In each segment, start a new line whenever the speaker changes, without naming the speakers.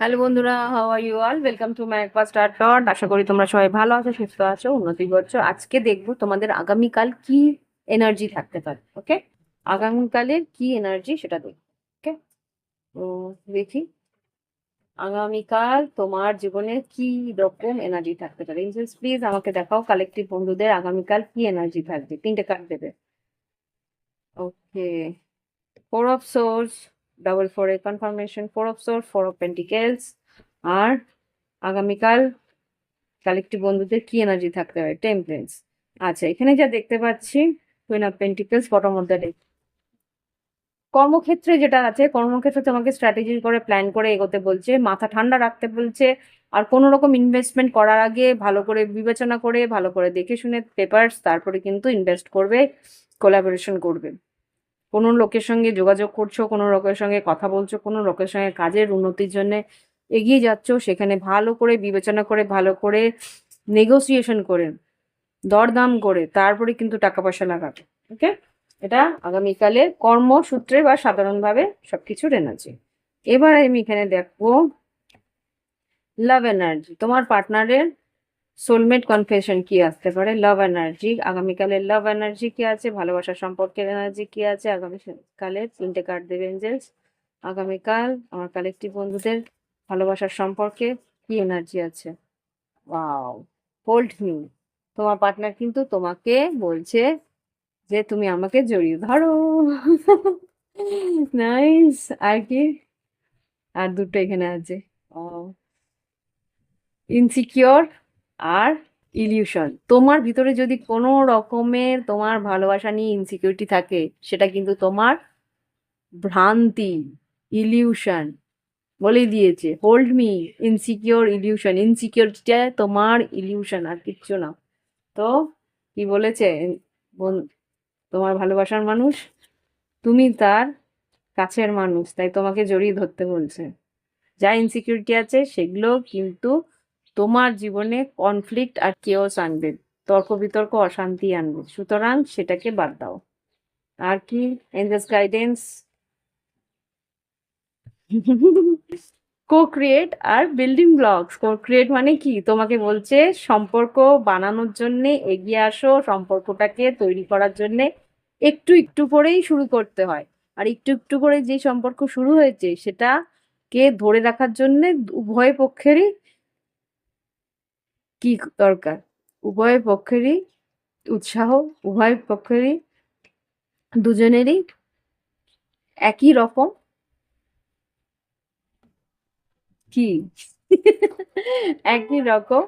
Hello বন্ধুরা how are you all welcome to my একবার star dot আশা করি তোমরা সবাই ভালো আছো, সুস্থ আছো, উন্নতি করছ আজকে দেখব তোমাদের আগামীকাল কি এনার্জি থাকতে পারে ওকে আগামীকালের কি এনার্জি সেটা দেখব ওকে দেখি, আগামীকাল তোমার জীবনে কি রকম এনার্জি থাকতে পারে। ইনসেন্স প্লিজ আমাকে দেখাও কালেকটিভ বন্ধুদের আগামীকাল কি এনার্জি থাকবে, তিনটে কার্ড দেবে। Okay four of swords double four A confirmation four of swords four of pentacles আর আগামীকাল কালেকটিভ বন্ধুদের কি এনার্জি থাকতে হয় টেম্পারেন্স আচ্ছা এখানে যা দেখতে পাচ্ছি queen of pentacles bottom of the কর্মক্ষেত্রে যেটা আছে, কর্মক্ষেত্রে তোমাকে স্ট্র্যাটেজি করে প্ল্যান করে এগোতে বলছে, মাথা ঠান্ডা রাখতে বলছে, আর কোনো রকম ইনভেস্টমেন্ট করার আগে ভালো করে বিবেচনা করে, ভালো করে দেখে শুনে পেপারস তারপরে কিন্তু ইনভেস্ট করবে কোলাবোরেশন করবে। কোনো লোকের সঙ্গে যোগাযোগ করছ, কোনো লোকের সঙ্গে কথা বলছো, কোনো লোকের সঙ্গে কাজের উন্নতির জন্য এগিয়ে যাচ্ছ, সেখানে ভালো করে বিবেচনা করে, ভালো করে নেগোসিয়েশন করে, দরদাম করে, তারপরে কিন্তু টাকা পয়সা লাগাবে ওকে এটা আগামীকালে কর্মসূত্রে বা সাধারণভাবে সবকিছুর এনার্জি এবার আমি এখানে দেখব লাভ এনার্জি তোমার পার্টনারের সোলমেট কনফেশন কি আসতে পারে? লাভ এনার্জি আগামীকালের লাভ এনার্জি কি আছে? ভালোবাসার সম্পর্কের এনার্জি কি আছে? আগামীকালের তিনটে কার্ড দেবে এঞ্জেলস আগামীকাল আমার কালেকটিভ বন্ধুদের ভালোবাসার সম্পর্কে কি এনার্জি আছে? ওয়াও হোল্ড মি তোমার পার্টনার কিন্তু তোমাকে বলছে যে তুমি আমাকে জড়িয়ে ধরো। নাইস আর কি? আর দুটো এখানে আছে। ইনসিকিওর আর ইলিউশন। তোমার ভিতরে যদি কোনো রকমের তোমার ভালোবাসা নিয়ে ইনসিকিউরিটি থাকে, সেটা কিন্তু তোমার ভ্রান্তি, ইলিউশন বলে দিয়েছে। হোল্ড মি ইনসিকিওর ইলিউশন ইনসিকিউরিটিটা তোমার ইলিউশন আর কিচ্ছু না। তো কি বলেছে? তোমার ভালোবাসার মানুষ তুমি তার কাছের মানুষ, তাই তোমাকে জড়িয়ে ধরতে বলছে। যা ইনসিকিউরিটি আছে, সেগুলো কিন্তু তোমার জীবনে কনফ্লিক্ট আর কেওস আনবে তর্ক বিতর্ক অশান্তি আনবে। সুতরাং সেটাকে বাদ দাও। আর কি? এঞ্জেলস গাইডেন্স কো ক্রিয়েট আর বিল্ডিং ব্লকস কো ক্রিয়েট মানে কি? তোমাকে বলছে সম্পর্ক বানানোর জন্যে এগিয়ে আসো, সম্পর্কটাকে তৈরি করার জন্যে একটু একটু করেই শুরু করতে হয়। আর একটু একটু করে যে সম্পর্ক শুরু হয়েছে, সেটাকে ধরে রাখার জন্যে উভয় পক্ষেরই কি দরকার? উভয় পক্ষেরই উৎসাহ, উভয় পক্ষেরই দুজনেরই একই রকম? কি? একই রকম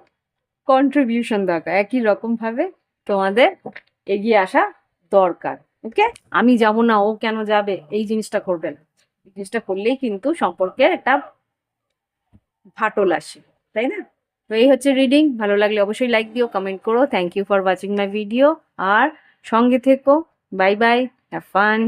কন্ট্রিবিউশন দরকার, একই রকম ভাবে তোমাদের এগিয়ে আসা দরকার ওকে আমি যাব না, ও কেন যাবে? এই জিনিসটা করবেন এই জিনিসটা করলেই কিন্তু সম্পর্কে একটা ফাটল আসে, তাই না? তো এই হচ্ছে রিডিং ভালো লাগলে অবশ্যই লাইক দিও কমেন্ট করো। Thank you for watching my video আর সঙ্গে থেকো। Bye bye have fun